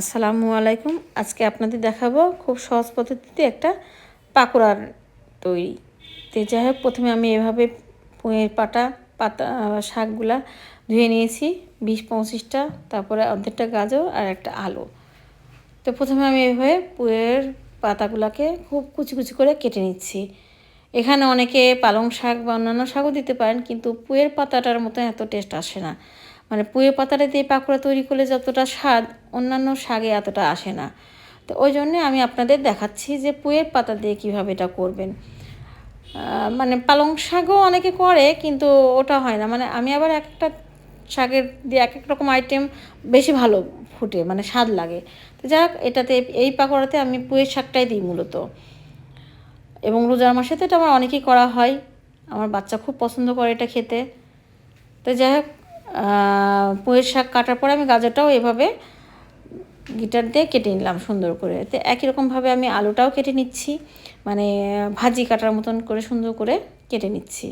আসসালামু আলাইকুম। আজকে আপনাদের দেখাবো খুব সহজ পদ্ধতিতে একটা পাকোড়ার তৈরি। তো যাই হোক, প্রথমে আমি এভাবে পুঁয়ের পাটা, পাতা শাকগুলা ধুয়ে নিয়েছি। বিশ, পঁচিশটা, তারপরে অর্ধেকটা গাজর আর একটা আলু। তো প্রথমে আমি এভাবে পুঁয়ের পাতাগুলাকে খুব কুচি কুচি করে কেটে নিচ্ছি। এখানে অনেকে পালং শাক বা অন্যান্য শাকও দিতে পারেন, কিন্তু পুঁয়ের পাতাটার মতো এত টেস্ট আসে না। মানে পুঁয়ে পাতাটা দিয়ে পাকোড়া তৈরি করলে যতটা স্বাদ, অন্যান্য শাকে এতটা আসে না। তো ওই জন্যে আমি আপনাদের দেখাচ্ছি যে পুয়ের পাতা দিয়ে কীভাবে এটা করবেন। মানে পালং শাকও অনেকে করে, কিন্তু ওটা হয় না। মানে আমি আবার এক একটা শাকের দিয়ে এক এক রকম আইটেম বেশি ভালো ফুটে মানে স্বাদ লাগে। তো যাক এটাতে এই পাকোড়াতে আমি পুঁয়ের শাকটাই দিই মূলত। এবং রোজার মাসে তো এটা আমার অনেকেই করা হয়। আমার বাচ্চা খুব পছন্দ করে এটা খেতে। তো যাই হোক পুঁয়ের শাক কাটার পরে আমি গাজরটাও এভাবে গিটার দিয়ে কেটে নিলাম সুন্দর করে। তো একই রকমভাবে আমি আলুটাও কেটে নিচ্ছি মানে ভাজি কাটার মতন করে সুন্দর করে কেটে নিচ্ছি।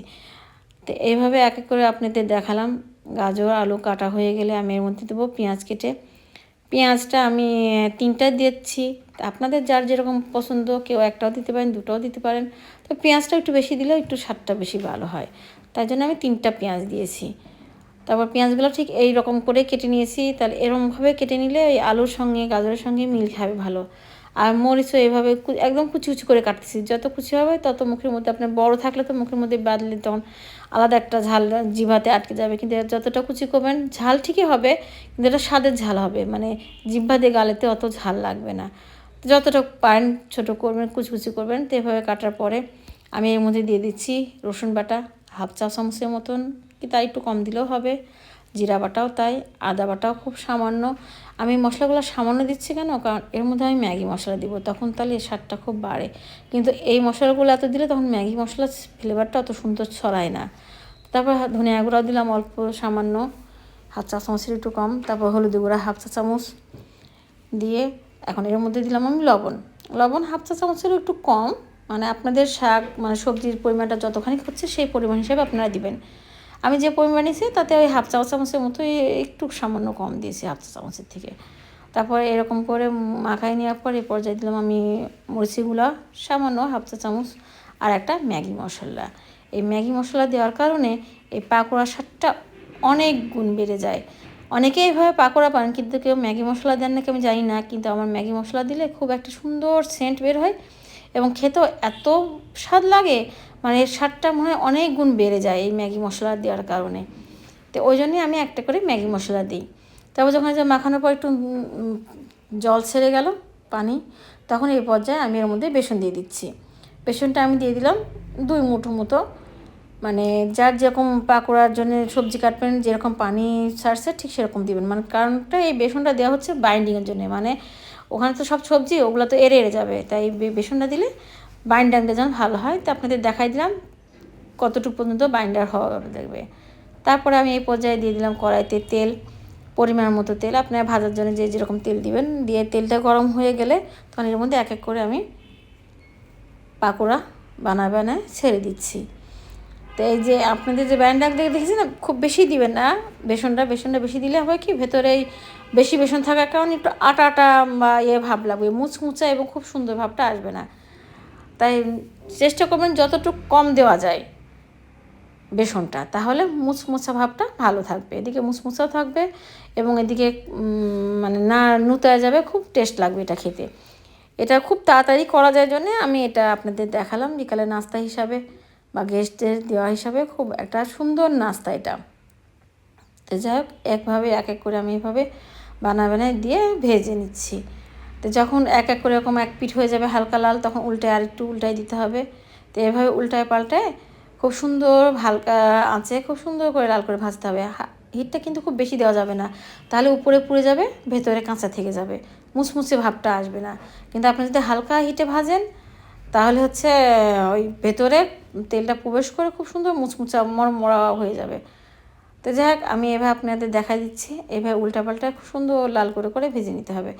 তো এইভাবে এক এক করে আপনাদের দেখালাম, গাজর, আলু কাটা হয়ে গেলে আমি এর মধ্যে দেবো পেঁয়াজ কেটে। পেঁয়াজটা আমি তিনটা দিচ্ছি আপনাদের যার যেরকম পছন্দ, কেউ একটাও দিতে পারেন, দুটাও দিতে পারেন। তো পেঁয়াজটা একটু বেশি দিলে একটু স্বাদটা বেশি ভালো হয়। তাই জন্য আমি তিনটা পেঁয়াজ দিয়েছি। তারপর পেঁয়াজগুলো ঠিক এই রকম করে কেটে নিয়েছি। তাহলে এরকমভাবে কেটে নিলে ওই আলুর সঙ্গে, গাজরের সঙ্গে মিল খাবে ভালো। আর মরিচও এইভাবে একদম কুচি কুচি করে কাটতেছি। যত কুচি হবে তত মুখের মধ্যে, আপনার বড় থাকলে তো মুখের মধ্যে বাঁধলে তখন আলাদা একটা ঝাল জিভাতে আটকে যাবে। কিন্তু যতটা কুচি করবেন, ঝাল ঠিকই হবে, কিন্তু এটা স্বাদের ঝাল হবে। মানে জিভা দিয়ে গালেতে অত ঝাল লাগবে না। যতটা পারেন ছোটো করবেন, কুচকুচি করবেন। তো এভাবে কাটার পরে আমি এর মধ্যে দিয়ে দিচ্ছি রসুন বাটা। হাফ চা চামচের মতন কি তাই একটু কম দিলেও হবে? জিরা বাটাও তাই, আদা বাটাও খুব সামান্য। আমি মশলাগুলো সামান্য দিচ্ছি কেন? কারণ এর মধ্যে আমি ম্যাগি মশলা দিব, তখন তাহলে স্বাদটা খুব বাড়ে। কিন্তু এই মশলাগুলো এত দিলে তখন ম্যাগি মশলার ফ্লেভারটা অত সুন্দর ছড়ায় না। তারপর ধনিয়া গুঁড়াও দিলাম অল্প সামান্য। হাফ চা চামচের একটু কম। তারপর হলুদ গুঁড়া হাফ চা চামচ দিয়ে এখন এর মধ্যে দিলাম আমি লবণ। লবণ হাফ চা চামচেরও একটু কম। মানে আপনাদের শাক মানে সবজির পরিমাণটা যতখানি হচ্ছে সেই পরিমাণ হিসেবে আপনারা দিবেন। আমি যে পরিমাণ নিয়েছি তাতে ওই হাফ চা চামচের মতো একটু সামান্য কম দিয়েছি হাফ চা চামচের থেকে। তারপরে এরকম করে মাখাই নেওয়ার পর এই পর্যায়ে দিলাম আমি মরিচিগুলো সামান্য হাফ চা চামচ আর একটা ম্যাগি মশলা। এই ম্যাগি মশলা দেওয়ার কারণে এই পাকোড়া স্বাদটা অনেক গুণ বেড়ে যায়। অনেকে এইভাবে পাকোড়া পান, কিন্তু কেউ ম্যাগি মশলা দেন নাকি আমি জানি না, কিন্তু আমার ম্যাগি মশলা দিলে খুব একটা সুন্দর সেন্ট বের হয়। এবং খেতেও এত স্বাদ লাগে মানে এর স্বাদটা মনে হয় অনেক গুণ বেড়ে যায় এই ম্যাগি মশলা দেওয়ার কারণে। তো ওই জন্যই আমি একটা করে ম্যাগি মশলা দিই। তারপর যখন যে মাখানোর পর একটু জল ছেড়ে গেল পানি, তখন এই পর্যায়ে আমি এর মধ্যে বেসন দিয়ে দিচ্ছি। বেসনটা আমি দিয়ে দিলাম দুই মুঠো মতো। মানে যার যেরকম পাকোড়ার জন্য সবজি কাটবেন, যেরকম পানি ছাড়ছে ঠিক সেরকম দিবেন। মানে কারণটা এই বেসনটা দেওয়া হচ্ছে বাইন্ডিংয়ের জন্য। মানে ওখানে তো সব সবজি, ওগুলো তো এড়ে এড়ে যাবে। তাই বেসনটা দিলে বাইন্ডারটা যেন ভালো হয়। তো আপনাদের দেখাই দিলাম কতটুকু পর্যন্ত বাইন্ডার হওয়া দেখবে। তারপরে আমি এই পর্যায়ে দিয়ে দিলাম কড়াইতে তেল, পরিমাণ মতো তেল। আপনারা ভাজার জন্য যে যেরকম তেল দিবেন, দিয়ে তেলটা গরম হয়ে গেলে তখন এর মধ্যে এক এক করে আমি পাকোড়া বানায় বানায় ছেড়ে দিচ্ছি। তো এই যে আপনাদের যে ব্যান্ডাক দেখে দেখেছি না, খুব বেশি দিবেন না। বেসনটা বেসনটা বেশি দিলে হয় কি? ভেতরে বেশি বেসন থাকার কারণে একটু আটা আটা বা ইয়ে ভাব লাগবে, মুচমুচা এবং খুব সুন্দর ভাবটা আসবে না। তাই চেষ্টা করবেন যতটুকু কম দেওয়া যায় বেসনটা, তাহলে মুচমুচা ভাবটা ভালো থাকবে। এদিকে মুচমুচাও থাকবে এবং এদিকে মানে না নুতায় যাবে, খুব টেস্ট লাগবে এটা খেতে। এটা খুব তাড়াতাড়ি করা যায় জন্যে আমি এটা আপনাদের দেখালাম, বিকালে নাস্তা হিসাবে বা গেস্টের দেওয়া হিসাবে খুব একটা সুন্দর নাস্তা এটা। তো যাই হোক, একভাবে, এক এক করে আমি এভাবে বানা বানায় দিয়ে ভেজে নিচ্ছি। তো যখন এক এক করে এরকম এক পিঠ হয়ে যাবে হালকা লাল, তখন উল্টায় আর একটু উল্টায় দিতে হবে। তো এভাবে উল্টায় পাল্টায় খুব সুন্দর হালকা আঁচে খুব সুন্দর করে লাল করে ভাজতে হবে। হিটটা কিন্তু খুব বেশি দেওয়া যাবে না। তাহলে উপরে পুড়ে যাবে, ভেতরে কাঁচা থেকে যাবে। মুসমুসে ভাবটা আসবে না। কিন্তু আপনি যদি হালকা হিটে ভাজেন, তাহলে হচ্ছে ওই ভেতরে তেলটা প্রবেশ করে খুব সুন্দর মুচমুচা মরা হয়ে যাবে। তো যাই হোক আমি এভাবে আপনাদের দেখা দিচ্ছি। এভাবে উল্টাপাল্টা খুব সুন্দর লাল করে করে ভেজে নিতে হবে।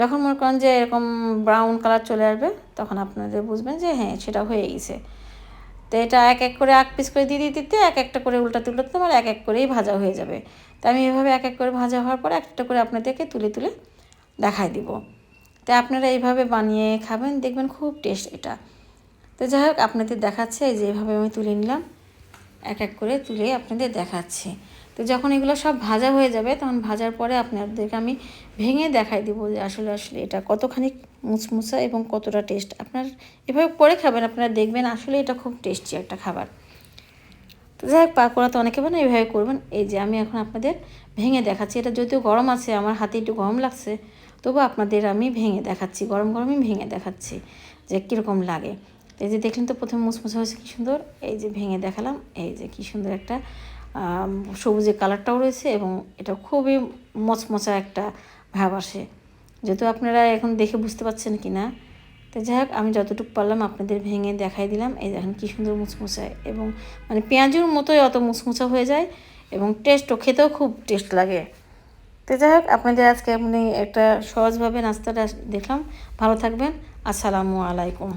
যখন মনে করেন যে এরকম ব্রাউন কালার চলে আসবে, তখন আপনাদের বুঝবেন যে হ্যাঁ সেটা হয়ে গেছে। তো এটা এক এক করে এক পিস করে দিয়ে দিতে দিতে এক একটা করে উল্টাতে উল্টাতে আমার এক এক করেই ভাজা হয়ে যাবে। তো আমি এভাবে এক এক করে ভাজা হওয়ার পর একটা করে আপনাদেরকে তুলে তুলে দেখাই দিব। তো আপনারা এইভাবে বানিয়ে খাবেন, দেখবেন খুব টেস্ট এটা। তো যাই হোক, আপনাদের দেখাচ্ছে, এই যে এইভাবে আমি তুলে নিলাম। এক এক করে তুলে আপনাদের দেখাচ্ছি। তো যখন এগুলো সব ভাজা হয়ে যাবে, তখন ভাজার পরে আপনাদেরকে আমি ভেঙে দেখাই দিব যে আসলে আসলে এটা কতখানি মুচমুচা এবং কতটা টেস্ট আপনার এভাবে করে খাবেন, আপনারা দেখবেন আসলে এটা খুব টেস্টি একটা খাবার। তো যাই হোক, পাকোড়া তো অনেকে বানায় এইভাবে করবেন। এই যে আমি এখন আপনাদের ভেঙে দেখাচ্ছি। এটা যদিও গরম আছে, আমার হাতে একটু গরম লাগছে, তবু আপনাদের আমি ভেঙে দেখাচ্ছি, গরম গরমই ভেঙে দেখাচ্ছি যে কীরকম লাগে। এই যে দেখলেন তো প্রথমে মুচমুচা হয়েছে কী সুন্দর? এই যে ভেঙে দেখালাম, এই যে কী সুন্দর একটা সবুজের কালারটাও রয়েছে এবং এটা খুবই মচমচা একটা ভাব আসে। যেহেতু আপনারা এখন দেখে বুঝতে পারছেন কি না, তো যাই হোক, আমি যতটুকু পারলাম আপনাদের ভেঙে দেখাই দিলাম। এই দেখেন কী সুন্দর মুচমুচায় এবং মানে পেঁয়াজুর মতোই অত মুচমুচা হয়ে যায় এবং টেস্টও, খেতেও খুব টেস্ট লাগে। তো যাই হোক, আপনাদের আজকে আপনি একটা সহজভাবে নাস্তাটা দেখলাম। ভালো থাকবেন। আসসালামু আলাইকুম।